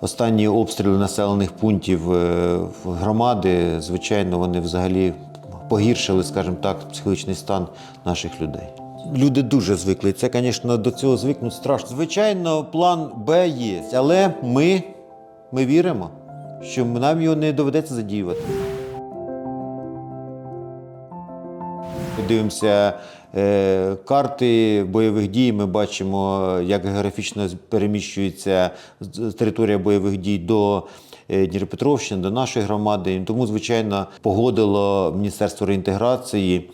Останні обстріли населених пунктів е, громади, звичайно, вони взагалі погіршили, скажімо так, психологічний стан наших людей. Люди дуже звикли. Це, звісно, до цього звикнуть страшно. Звичайно, план Б є, але ми, ми віримо, що нам його не доведеться задіювати. Дивимося карти бойових дій. Ми бачимо, як географічно переміщується територія бойових дій до е, Дніпропетровщини, до нашої громади. Тому, звичайно, погодило Міністерство реінтеграції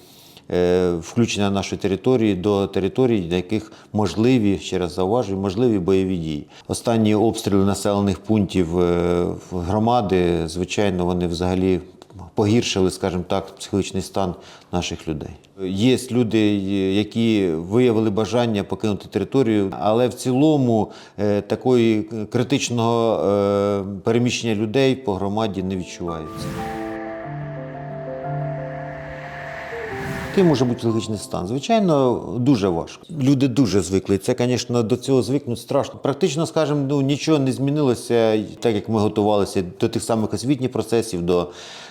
е, включення нашої території до територій, на яких можливі, ще раз зауважую, можливі бойові дії. Останні обстріли населених пунктів е, громади, звичайно, вони взагалі погіршили, скажімо так, психологічний стан наших людей. Є люди, які виявили бажання покинути територію, але в цілому е, такої критичного е, переміщення людей по громаді не відчувається. Який може бути психологічний стан? Звичайно, дуже важко. Люди дуже звикли. Це, звісно, до цього звикнуть страшно. Практично, скажімо, ну, нічого не змінилося, так як ми готувалися до тих самих освітніх процесів, до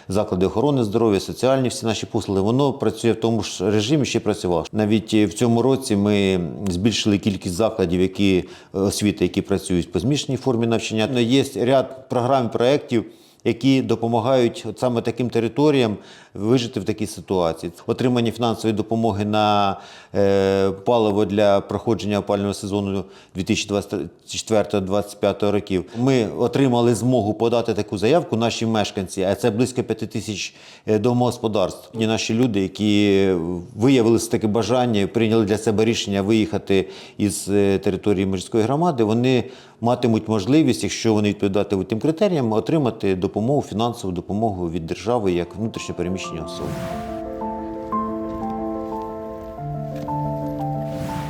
закладів охорони здоров'я, соціальні всі наші послуги. Воно працює в тому ж режимі, ще працювало. Навіть в цьому році ми збільшили кількість закладів, які освіти, які працюють по змішаній формі навчання. Є ряд програм, проєктів які допомагають от саме таким територіям вижити в такій ситуації. Отримання фінансової допомоги на е, паливо для проходження опального сезону 2024-2025 років. Ми отримали змогу подати таку заявку наші мешканці, а це близько 5 тисяч е, домогосподарств. І наші люди, які виявили таке бажання, прийняли для себе рішення виїхати із е, території морської громади, вони матимуть можливість, якщо вони відповідатимуть тим критеріям, отримати допомогу, фінансову допомогу від держави як внутрішньо переміщені особи.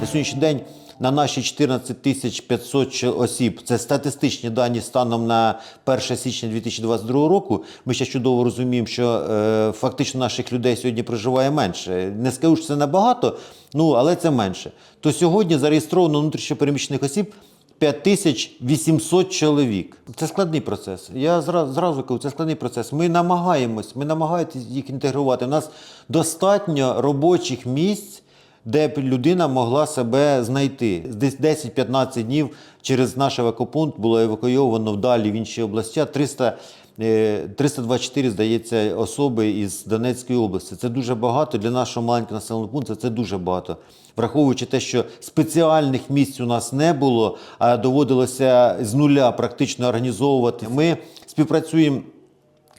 На сьогоднішній день на наші 14 тисяч 500 осіб, це статистичні дані станом на 1 січня 2022 року. Ми ще чудово розуміємо, що е, фактично наших людей сьогодні проживає менше. Не скажу, що це набагато, ну але це менше. То сьогодні зареєстровано внутрішньопереміщених осіб 5800 чоловік. Це складний процес. Я зразу, зразу кажу, це складний процес. Ми намагаємось, ми намагаємося їх інтегрувати. У нас достатньо робочих місць, де б людина могла себе знайти. Десь 10-15 днів через наш евакопункт було евакуйовано вдалі в інші області 300 е, 324, здається, особи із Донецької області. Це дуже багато для нашого маленького населеного пункту. Це дуже багато. Враховуючи те, що спеціальних місць у нас не було, а доводилося з нуля практично організовувати. Ми співпрацюємо.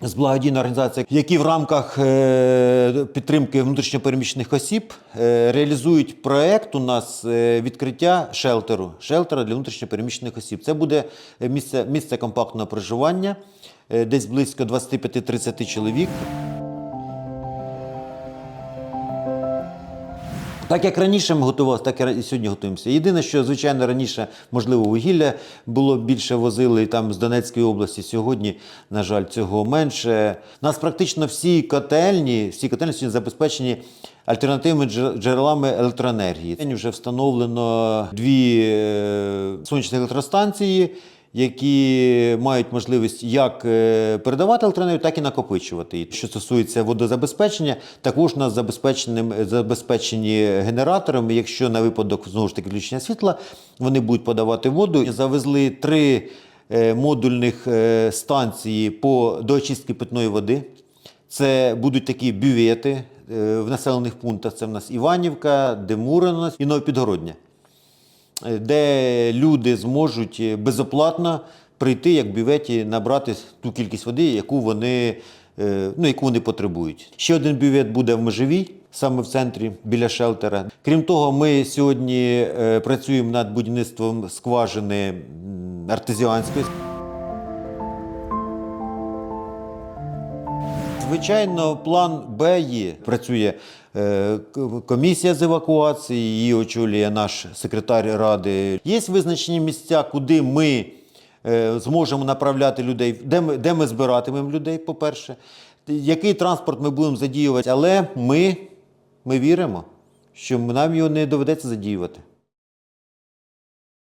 З благодійної організації, які в рамках е, підтримки внутрішньопереміщених осіб е, реалізують проект у нас е, відкриття шелтеру, шелтера для внутрішньопереміщених осіб. Це буде місце, місце компактного проживання, десь близько 25-30 чоловік. Так як раніше ми готувалися, так і сьогодні готуємося. Єдине, що звичайно раніше можливо вугілля було більше возили там з Донецької області. Сьогодні, на жаль, цього менше. У Нас практично всі котельні, всі котельні сьогодні забезпечені альтернативними джерелами електроенергії. Вже встановлено дві е, сонячні електростанції. Які мають можливість як е, передавати електроенергію, так і накопичувати. її. Що стосується водозабезпечення, також нас забезпеченим забезпечені генераторами. Якщо на випадок знову ж таки включення світла, вони будуть подавати воду. Завезли три е, модульних е, станції по до питної води. Це будуть такі бювети е, в населених пунктах. Це в нас Іванівка, Демурина і Новопідгородня де люди зможуть е, безоплатно прийти, як бюветі, набрати ту кількість води, яку вони, е, ну, яку вони потребують. Ще один бювет буде в Межовій, саме в центрі біля шелтера. Крім того, ми сьогодні е, працюємо над будівництвом скважини артезіанської. Звичайно, план Б є. Працює е, комісія з евакуації, її очолює наш секретар ради. Є визначені місця, куди ми е, зможемо направляти людей, де ми, де ми збиратимемо людей, по-перше, який транспорт ми будемо задіювати, але ми, ми віримо, що нам його не доведеться задіювати.